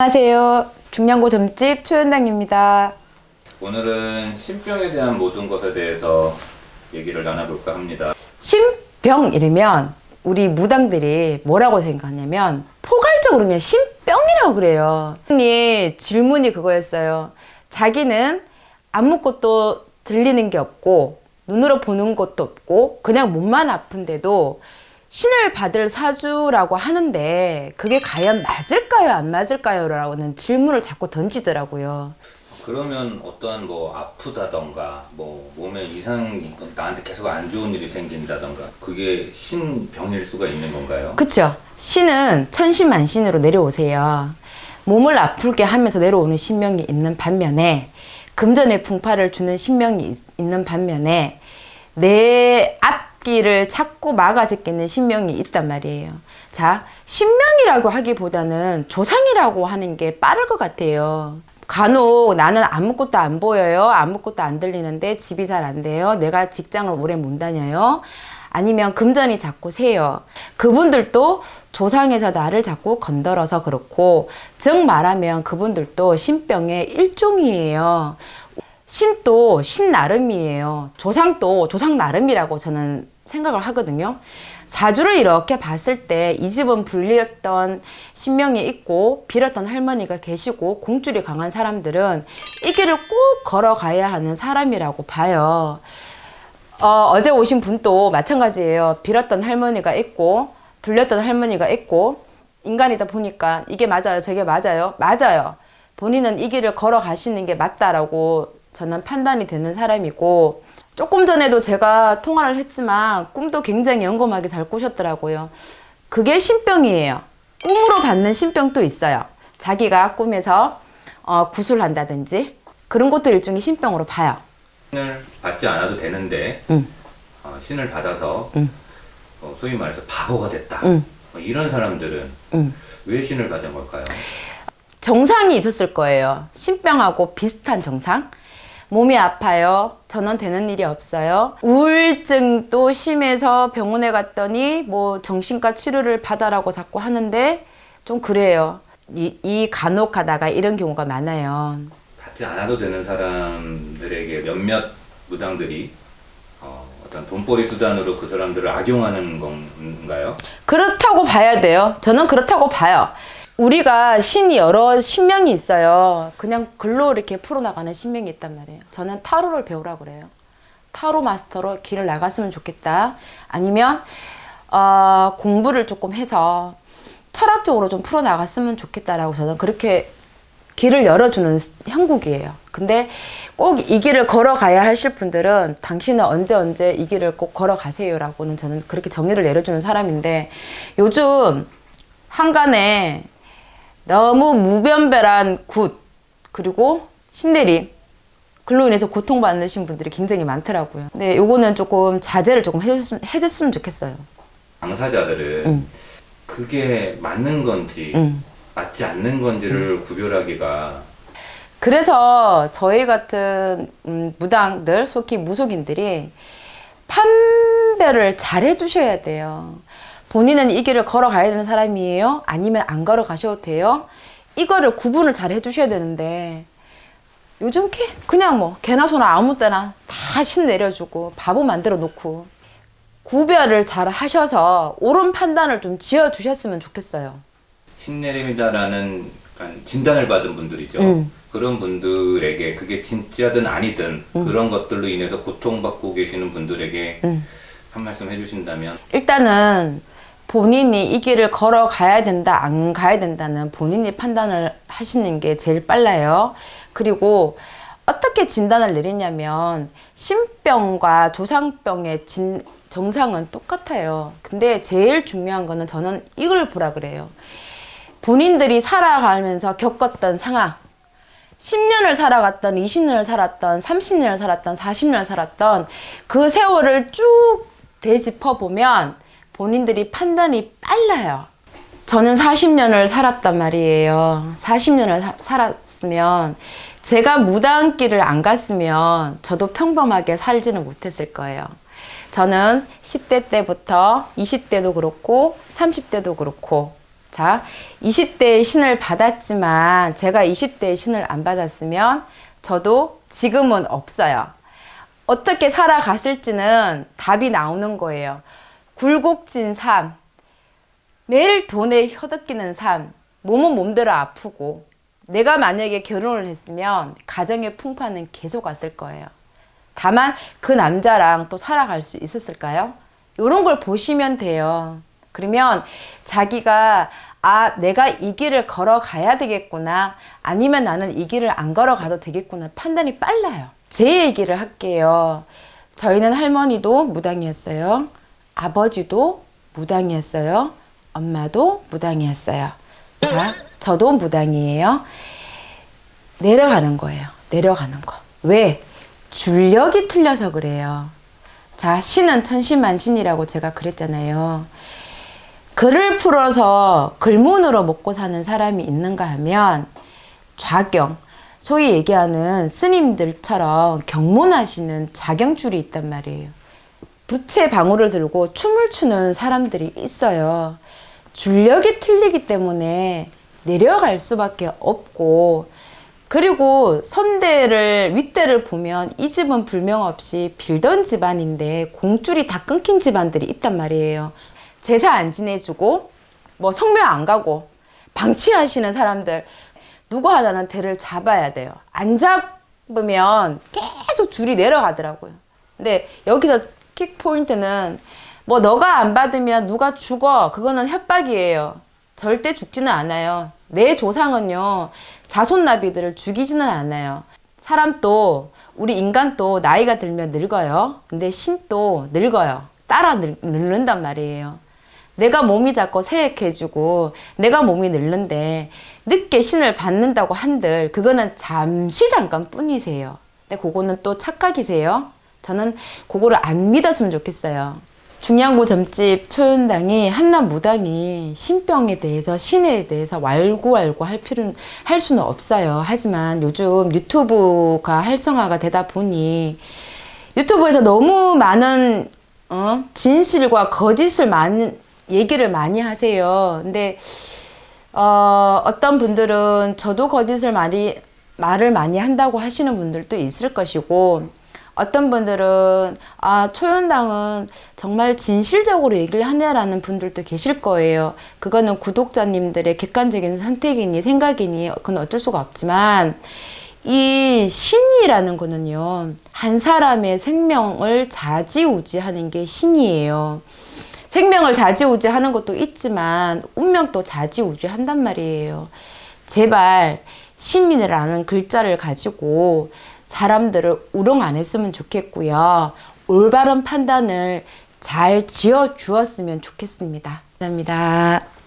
안녕하세요. 중량고 점집 최현당입니다. 오늘은 신병에 대한 모든 것에 대해서 얘기를 나눠볼까 합니다. 신병 이러면 우리 무당들이 뭐라고 생각하냐면 포괄적으로 그냥 신병이라고 그래요. 이 질문이 그거였어요. 자기는 아무것도 들리는 게 없고 눈으로 보는 것도 없고 그냥 몸만 아픈데도 신을 받을 사주라고 하는데 그게 과연 맞을까요 안 맞을까요? 라는 질문을 자꾸 던지더라고요. 그러면 어떠한 뭐 아프다던가 뭐 몸에 이상이 나한테 계속 안 좋은 일이 생긴다던가 그게 신병일 수가 있는 건가요? 그쵸. 신은 천신만신으로 내려오세요. 몸을 아프게 하면서 내려오는 신명이 있는 반면에 금전의 풍파를 주는 신명이 있- 있는 반면에 내 앞 길을 자꾸 막아제끼는 신명이 있단 말이에요. 자, 신명이라고 하기보다는 조상이라고 하는 게 빠를 것 같아요. 간혹 나는 아무것도 안 보여요. 아무것도 안 들리는데 집이 잘 안 돼요. 내가 직장을 오래 못 다녀요. 아니면 금전이 자꾸 새요. 그분들도 조상에서 나를 자꾸 건드려서 그렇고, 즉 말하면 그분들도 신병의 일종이에요. 신도 신 나름이에요. 조상도 조상 나름이라고 저는 생각을 하거든요. 사주를 이렇게 봤을 때 이 집은 불리했던 신명이 있고 빌었던 할머니가 계시고 공줄이 강한 사람들은 이 길을 꼭 걸어가야 하는 사람이라고 봐요. 어, 어제 오신 분도 마찬가지예요. 빌었던 할머니가 있고, 불렸던 할머니가 있고, 인간이다 보니까 이게 맞아요, 저게 맞아요, 맞아요. 본인은 이 길을 걸어가시는 게 맞다라고 저는 판단이 되는 사람이고, 조금 전에도 제가 통화를 했지만 꿈도 굉장히 영검하게 잘 꾸셨더라고요. 그게 신병이에요. 꿈으로 받는 신병도 있어요. 자기가 꿈에서 어, 구술한다든지 그런 것도 일종의 신병으로 봐요. 신을 받지 않아도 되는데 응. 어, 신을 받아서 응. 어, 소위 말해서 바보가 됐다. 응. 어, 이런 사람들은 응. 왜 신을 받은 걸까요? 정상이 있었을 거예요. 신병하고 비슷한 정상. 몸이 아파요. 전원 되는 일이 없어요. 우울증도 심해서 병원에 갔더니 뭐 정신과 치료를 받아라고 자꾸 하는데 좀 그래요. 이, 이 간혹 가다가 이런 경우가 많아요. 받지 않아도 되는 사람들에게 몇몇 무당들이 어, 어떤 돈벌이 수단으로 그 사람들을 악용하는 건가요? 그렇다고 봐야 돼요. 저는 그렇다고 봐요. 우리가 신이 여러 신명이 있어요. 그냥 글로 이렇게 풀어나가는 신명이 있단 말이에요. 저는 타로를 배우라 그래요. 타로 마스터로 길을 나갔으면 좋겠다. 아니면 어, 공부를 조금 해서 철학적으로 좀 풀어나갔으면 좋겠다라고 저는 그렇게 길을 열어주는 형국이에요. 근데 꼭 이 길을 걸어가야 하실 분들은 당신은 언제 언제 이 길을 꼭 걸어가세요라고는 저는 그렇게 정의를 내려주는 사람인데 요즘 한간에 너무 무변별한 굿 그리고 신내림 글로 인해서 고통받으신 분들이 굉장히 많더라고요. 근데 요거는 조금 자제를 조금 해줬으면, 해줬으면 좋겠어요. 당사자들은 응. 그게 맞는 건지 음. 맞지 않는 건지를 구별하기가 그래서 저희 같은 음, 무당들, 속히 무속인들이 판별을 잘 해주셔야 돼요. 본인은 이 길을 걸어가야 되는 사람이에요? 아니면 안 걸어가셔도 돼요? 이거를 구분을 잘 해주셔야 되는데 요즘 개, 그냥 뭐 개나 소나 아무 때나 다 신 내려주고 바보 만들어 놓고 구별을 잘 하셔서 옳은 판단을 좀 지어 주셨으면 좋겠어요. 신내림이다라는 진단을 받은 분들이죠. 음. 그런 분들에게 그게 진짜든 아니든 음. 그런 것들로 인해서 고통받고 계시는 분들에게 음. 한 말씀 해주신다면 일단은 본인이 이 길을 걸어가야 된다, 안 가야 된다는 본인이 판단을 하시는 게 제일 빨라요. 그리고 어떻게 진단을 내리냐면 신병과 조상병의 진, 정상은 똑같아요. 근데 제일 중요한 거는 저는 이걸 보라 그래요. 본인들이 살아가면서 겪었던 상황, 10년을 살아갔던, 20년을 살았던, 30년을 살았던, 40년을 살았던 그 세월을 쭉 되짚어 보면 본인들이 판단이 빨라요. 저는 40년을 살았단 말이에요. 40년을 사- 살았으면 제가 무당길을 안 갔으면 저도 평범하게 살지는 못했을 거예요. 저는 10대 때부터 20대도 그렇고 30대도 그렇고 자, 20대의 신을 받았지만 제가 20대의 신을 안 받았으면 저도 지금은 없어요. 어떻게 살아갔을지는 답이 나오는 거예요. 굴곡진 삶, 매일 돈에 허덕이는 삶, 몸은 몸대로 아프고, 내가 만약에 결혼을 했으면 가정의 풍파는 계속 왔을 거예요. 다만 그 남자랑 또 살아갈 수 있었을까요? 이런 걸 보시면 돼요. 그러면 자기가 아, 내가 이 길을 걸어가야 되겠구나. 아니면 나는 이 길을 안 걸어가도 되겠구나. 판단이 빨라요. 제 얘기를 할게요. 저희는 할머니도 무당이었어요. 아버지도 무당이었어요. 엄마도 무당이었어요. 자, 저도 무당이에요. 내려가는 거예요. 내려가는 거. 왜? 줄력이 틀려서 그래요. 자, 신은 천신만신이라고 제가 그랬잖아요. 글을 풀어서 글문으로 먹고 사는 사람이 있는가 하면 좌경, 소위 얘기하는 스님들처럼 경문하시는 자경줄이 있단 말이에요. 부채 방울을 들고 춤을 추는 사람들이 있어요. 줄력이 틀리기 때문에 내려갈 수밖에 없고, 그리고 선대를, 윗대를 보면 이 집은 불명 없이 빌던 집안인데 공줄이 다 끊긴 집안들이 있단 말이에요. 제사 안 지내주고, 뭐 성묘 안 가고, 방치하시는 사람들, 누구 하나는 대를 잡아야 돼요. 안 잡으면 계속 줄이 내려가더라고요. 근데 여기서 킥 포인트는 뭐 너가 안 받으면 누가 죽어. 그거는 협박이에요. 절대 죽지는 않아요. 내 조상은요, 자손나비들을 죽이지는 않아요. 사람도, 우리 인간도 나이가 들면 늙어요. 근데 신도 늙어요. 따라 늙, 늙는단 말이에요. 내가 몸이 자꾸 세액해지고 내가 몸이 늙는데 늦게 신을 받는다고 한들 그거는 잠시 잠깐 뿐이세요. 근데 그거는 또 착각이세요. 저는 그거를 안 믿었으면 좋겠어요. 중량구 점집 초연당이 한남 무당이 신병에 대해서 신에 대해서 왈구왈구 할 필요는 할 수는 없어요. 하지만 요즘 유튜브가 활성화가 되다 보니 유튜브에서 너무 많은 어? 진실과 거짓을 많이 얘기를 많이 하세요. 근데 어, 어떤 분들은 저도 거짓을 많이 말을 많이 한다고 하시는 분들도 있을 것이고 어떤 분들은 아 초연당은 정말 진실적으로 얘기를 하냐라는 분들도 계실 거예요. 그거는 구독자님들의 객관적인 선택이니 생각이니 그건 어쩔 수가 없지만 이 신이라는 거는요 한 사람의 생명을 좌지우지하는 게 신이에요. 생명을 좌지우지하는 것도 있지만 운명도 좌지우지한단 말이에요. 제발 신이라는 글자를 가지고 사람들을 우롱 안 했으면 좋겠고요. 올바른 판단을 잘 지어 주었으면 좋겠습니다. 감사합니다.